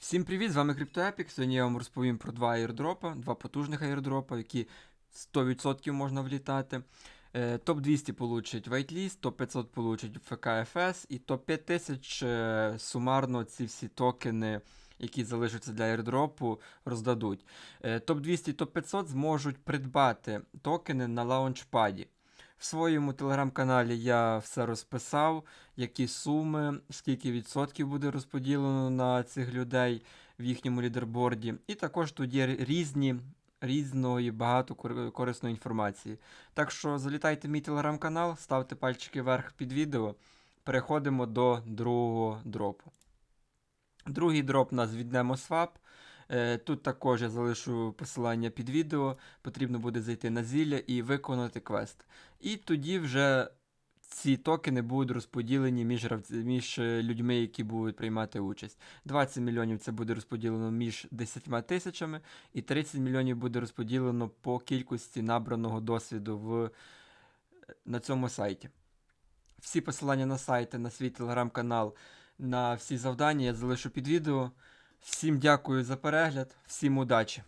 Всім привіт! З вами CryptoEpic. Сьогодні я вам розповім про два аірдропа, два потужних аірдропа, які 100% можна влітати. Е, Топ-200 получить Whitelist, топ-500 получить ФКФС і топ-5000 е, сумарно ці всі токени, які залишаться для аірдропу, роздадуть. Е, Топ-200 і топ-500 зможуть придбати токени на лаунчпаді. В своєму телеграм-каналі я все розписав, які суми, скільки відсотків буде розподілено на цих людей в їхньому лідерборді. І також тут є різні, різної багато корисної інформації. Так що залітайте в мій телеграм-канал, ставте пальчики вверх під відео. Переходимо до другого дропу. Другий дроп у нас від NemoSwap. Е, Тут також я залишу посилання під відео. Потрібно буде зайти на зілля і виконати квест. І тоді вже ці токени будуть розподілені між, між е, людьми, які будуть приймати участь. 20 мільйонів це буде розподілено між 10 тисячами, і 30 мільйонів буде розподілено по кількості набраного досвіду в, е, на цьому сайті. Всі посилання на сайти, на свій телеграм-канал, на всі завдання я залишу під відео. Всім дякую за перегляд, всім удачі!